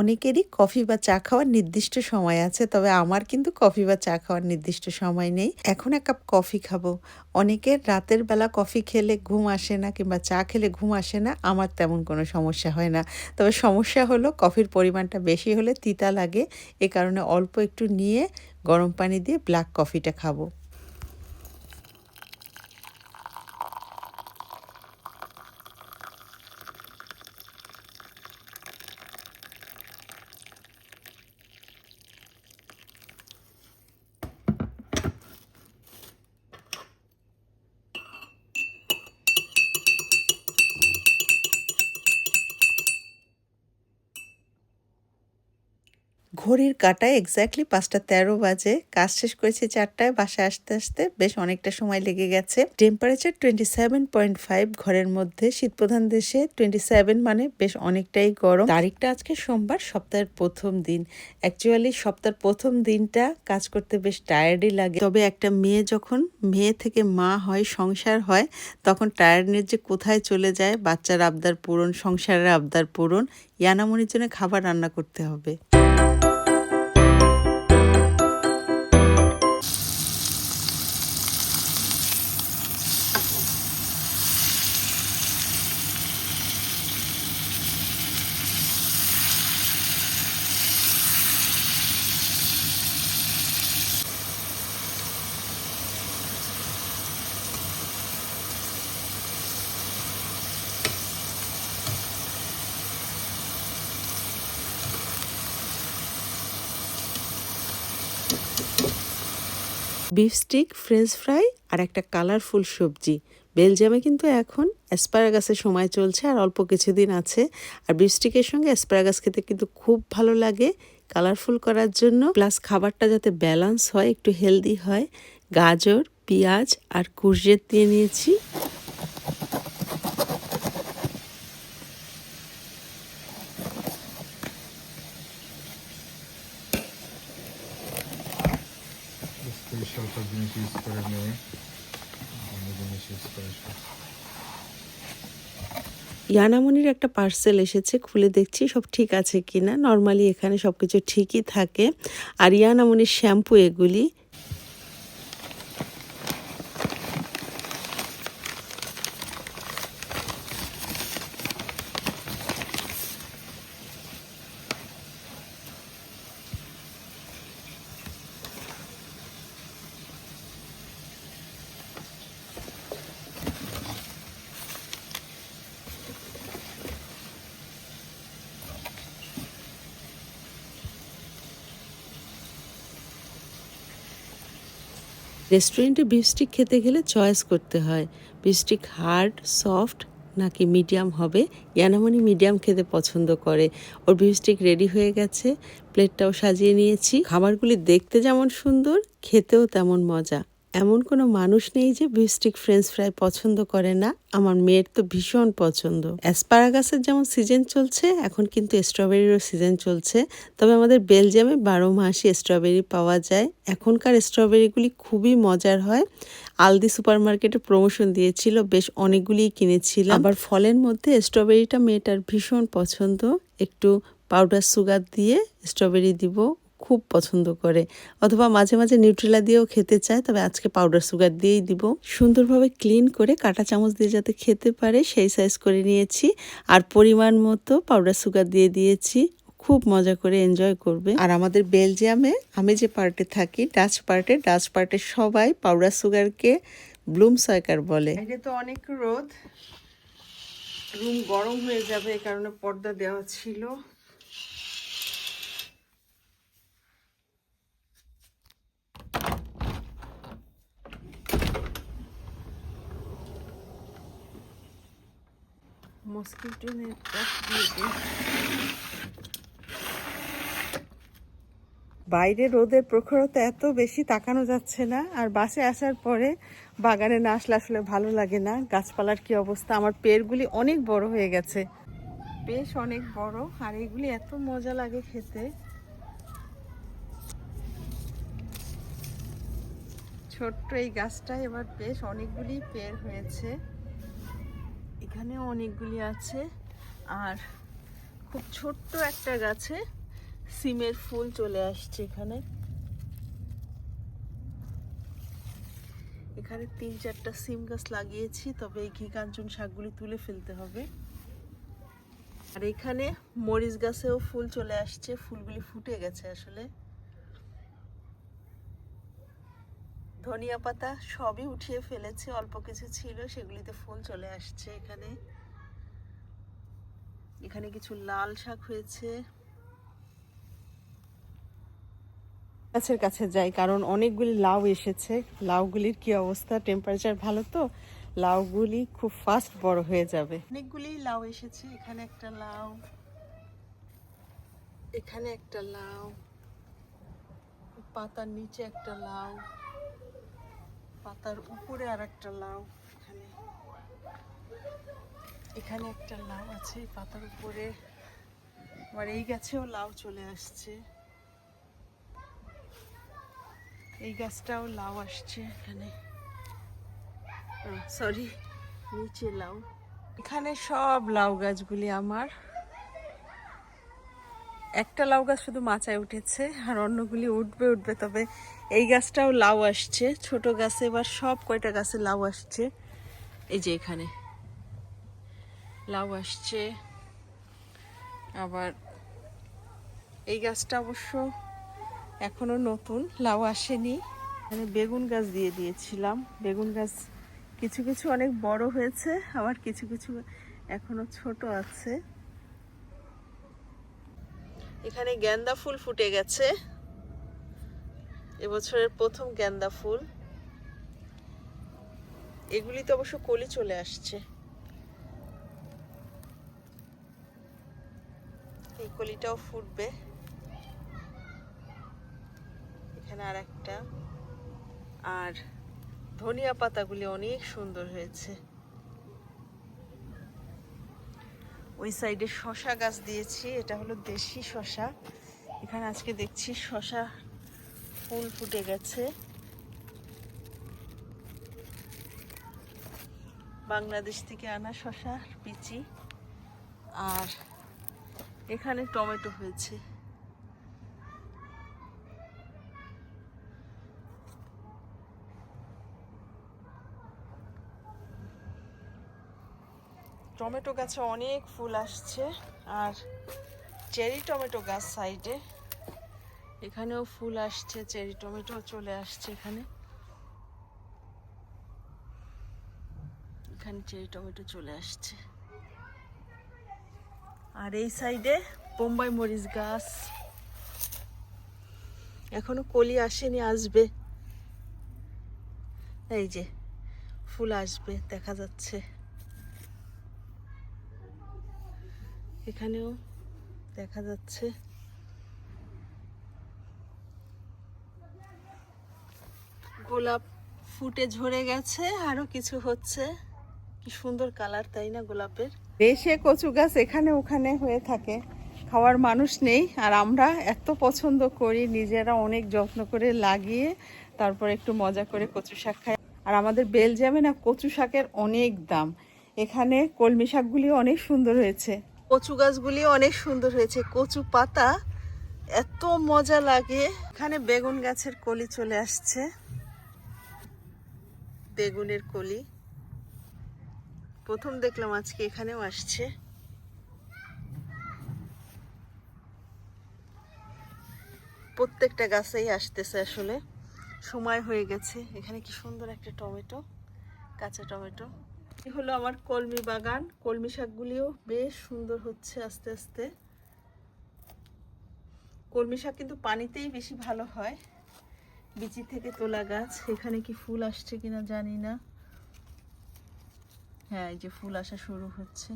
অনেকেরই কফি বা চা খাওয়ার নির্দিষ্ট সময় আছে, তবে আমার কিন্তু কফি বা চা খাওয়ার নির্দিষ্ট সময় নেই। এখন এক কাপ কফি খাব। অনেকের রাতের বেলা কফি খেলে ঘুম আসে না কিংবা চা খেলে ঘুম আসে না, আমার তেমন কোনো সমস্যা হয় না। তবে সমস্যা হলো কফির পরিমাণটা বেশি হলে তিতা লাগে, এ কারণে অল্প একটু নিয়ে গরম পানি দিয়ে ব্ল্যাক কফিটা খাব। ঘড়ির কাটায় এক্স্যাক্টলি পাঁচটা তেরো বাজে। কাজ শেষ করেছি চারটায়, বাসায় আসতে আসতে বেশ অনেকটা সময় লেগে গেছে। Temperature twenty seven point five ঘরের মধ্যে। শীতপ্রধান দেশে টোয়েন্টি সেভেন মানে বেশ অনেকটাই গরম। তারিখটা আজকে সোমবার, সপ্তাহের প্রথম দিন। অ্যাকচুয়ালি সপ্তাহের প্রথম দিনটা কাজ করতে বেশ টায়ার্ডই লাগে। তবে একটা মেয়ে যখন মেয়ে থেকে মা হয়, সংসার হয়, তখন টায়ার্ডনেস যে কোথায় চলে যায়, বাচ্চার আবদার পূরণ, সংসারের আবদার পূরণ, ইয়ানামনির জন্য খাবার রান্না করতে হবে। বিফ স্টিক, ফ্রেঞ্চ ফ্রাই আর একটা কালারফুল সবজি। বেলজিয়ামে কিন্তু এখন অ্যাসপারাগাসের সময় চলছে আর অল্প কিছুদিন আছে। আর বিফ স্টিকের সঙ্গে অ্যাসপারাগাস খেতে কিন্তু খুব ভালো লাগে। কালারফুল করার জন্য। প্লাস খাবারটা যাতে ব্যালান্স হয়, একটু হেলদি হয়, গাজর, পেঁয়াজ আর কুর্জের দিয়ে নিয়েছি স্পেশাল সব জিনিস ইউজ করে নিয়ে অন্য জিনিস ইউজ করে সব ইয়ানামনির একটা পার্সেল এসেছে, খুলে দেখছি সব ঠিক আছে কিনা। নর্মালি এখানে সব কিছু ঠিকই থাকে। আর ইয়ানামনির শ্যাম্পু এগুলি রেস্টুরেন্টে বিফস্টিক খেতে গেলে চয়েস করতে হয়। বিফস্টিক হার্ড সফট নাকি মিডিয়াম হবে, ইয়ানামনি মিডিয়াম খেতে পছন্দ করে। ওর বিফস্টিক রেডি হয়ে গেছে প্লেটটাও সাজিয়ে নিয়েছি। খাবারগুলি দেখতে যেমন সুন্দর, খেতেও তেমন মজা। এমন কোনো মানুষ নেই যে বিফস্টিক ফ্রেঞ্চ ফ্রাই পছন্দ করে না। আমার মেয়ের তো ভীষণ পছন্দ। অ্যাসপারাগাসের যেমন সিজন চলছে, এখন কিন্তু স্ট্রবেরিরও সিজন চলছে। তবে আমাদের বেলজিয়ামে বারো মাসই স্ট্রবেরি পাওয়া যায়। এখনকার স্ট্রবেরিগুলি খুবই মজার হয়। আলদি সুপার মার্কেটে প্রমোশন দিয়েছিল, বেশ অনেকগুলিই কিনেছিলাম। আবার ফলের মধ্যে স্ট্রবেরিটা মেয়েটার ভীষণ পছন্দ। একটু পাউডার সুগার দিয়ে স্ট্রবেরি দিব। খুব পছন্দ করে। অথবা মাঝে মাঝে নিউট্রেলা দিয়েও খেতে চায়, তবে আজকে পাউডার সুগার দিয়েই দিব। সুন্দরভাবে ক্লিন করে কাঁটা চামচ দিয়ে যাতে খেতে পারে, সেই সাইজ করে নিয়েছি। আর পরিমাণ মতো পাউডার সুগার দিয়ে দিয়েছি। খুব মজা করে এনজয় করবে। আর আমাদের বেলজিয়ামে আমি যে পার্টে থাকি ডাচ পার্টে ডাচ পার্টে সবাই পাউডার সুগারকে ব্লুম সয়কার বলে। তো অনেক রোদ। রুম গরম হয়ে যাবে এই কারণে পর্দা দেওয়া ছিল। মস্কিটো নেটটা দিয়ে বাইরে রোদের প্রখরতা এত বেশি তাকানো যাচ্ছে না, আর বাসে আসার পরে বাগানে না আসলে আসলে ভালো লাগে না। গাছপালার কি অবস্থা? আমার পেড়গুলি অনেক বড় হয়ে গেছে। বেশ অনেক বড়, আর এগুলি এত মজা লাগে খেতে। ছোট্ট এই গাছটায় এবার বেশ অনেকগুলি পেড় হয়েছে। এখানেও অনেকগুলি আছে। আর খুব ছোট্ট একটা গাছে সিমের ফুল চলে আসছে এখানে। এখানে তিন চারটা সিম গাছ লাগিয়েছি, তবে এই ঘি কাঞ্চন শাকগুলি তুলে ফেলতে হবে। আর এখানে মরিচ গাছেও ফুল চলে আসছে, ফুলগুলি ফুটে গেছে আসলে। ধনিয়া পাতা সবই উঠিয়ে ফেলেছে, অল্প কিছু ছিল, সেগুলিতে ফুল চলে আসছে এখানে। এখানে কিছু লাল শাক হয়েছে। গাছের কাছে যাই, কারণ অনেকগুলি লাউ এসেছে। লাউগুলির কি অবস্থা? টেম্পারেচার ভালো তো? লাউগুলি খুব ফাস্ট বড় হয়ে যাবে। অনেকগুলি লাউ এসেছে, এখানে একটা লাউ, এখানে একটা লাউ, পাতার নিচে একটা লাউ। পাতার উপরে আর একটা লাউ এখানে। এখানে একটা লাউ আছে পাতার উপরে। আবার এই গাছেও লাউ চলে আসছে। এই গাছটাও লাউ আসছে এখানে। সরি নিচে লাউ। এখানে সব লাউ গাছগুলি আমার। একটা লাউ গাছ শুধু মাচায় উঠেছে, আর অন্যগুলি উঠবে উঠবে, তবে এই গাছটাও লাউ আসছে। ছোট গাছে এবার সব কয়টা গাছে লাউ আসছে? এই যে এখানে। লাউ আসছে। আবার এই গাছটা অবশ্য এখনও নতুন, লাউ আসেনি। মানে বেগুন গাছ দিয়ে দিয়েছিলাম। বেগুন গাছ কিছু কিছু অনেক বড় হয়েছে, আবার কিছু কিছু এখনও ছোট আছে। এখানে গেন্দা ফুল ফুটে গেছে। এবছরের প্রথম গেন্দা ফুল। এগুলি তো অবশ্য কলি চলে আসছে। এই কলিটাও ফুটবে। এখানে আর একটা আর ধনিয়া পাতাগুলি অনেক সুন্দর হয়েছে। ওই সাইডে শশা গাছ দিয়েছি, এটা হলো দেশি শশা। এখানে আজকে দেখছি শশা ফুল ফুটে গেছে। বাংলাদেশ থেকে আনা শশার পিচি। আর এখানে টমেটো হয়েছে। টমেটো গাছে অনেক ফুল আসছে আর চেরি টমেটো গাছ সাইডে। এখানেও ফুল আসছে, চেরি টমেটো চলে আসছে এখানে। এখানে চেরি টমেটো চলে আসছে। আর এই সাইডে বোম্বাই মরিচ গাছ। এখনও কলি আসেনি, আসবে। এই যে, ফুল আসবে, দেখা যাচ্ছে। এখানেও দেখা যাচ্ছে। গোলাপ ফুটে ঝরে গেছে, আরও কিছু হচ্ছে। কি সুন্দর কালার, তাই না, গোলাপের? দেশে কচু গাছ এখানে ওখানে হয়ে থাকে। খাওয়ার মানুষ নেই, আর আমরা এত পছন্দ করি, নিজেরা অনেক যত্ন করে লাগিয়ে তারপর একটু মজা করে কচু শাক খাই। আর আমাদের বেলজিয়ামে না কচু শাকের অনেক দাম। এখানে কলমি শাকগুলি অনেক সুন্দর হয়েছে। কচু গাছগুলি অনেক সুন্দর হয়েছে। কচু পাতা এত মজা লাগে। এখানে বেগুন গাছের কলি চলে আসছে। বেগুনের কলি। প্রথম দেখলাম আজকে এখানেও আসছে। প্রত্যেকটা গাছেই আসতেছে আসলে। সময় হয়ে গেছে। এখানে কি সুন্দর একটা টমেটো, কাঁচা টমেটো। হলো আমার কলমি বাগান। কলমি শাকগুলিও বেশ সুন্দর হচ্ছে আস্তে আস্তে। কলমি শাক কিন্তু পানিতেই বেশি ভালো হয়। বিচি থেকে তোলা গাছ, এখানে কি ফুল আসছে কিনা জানি না। হ্যাঁ এই যে ফুল আসা শুরু হচ্ছে।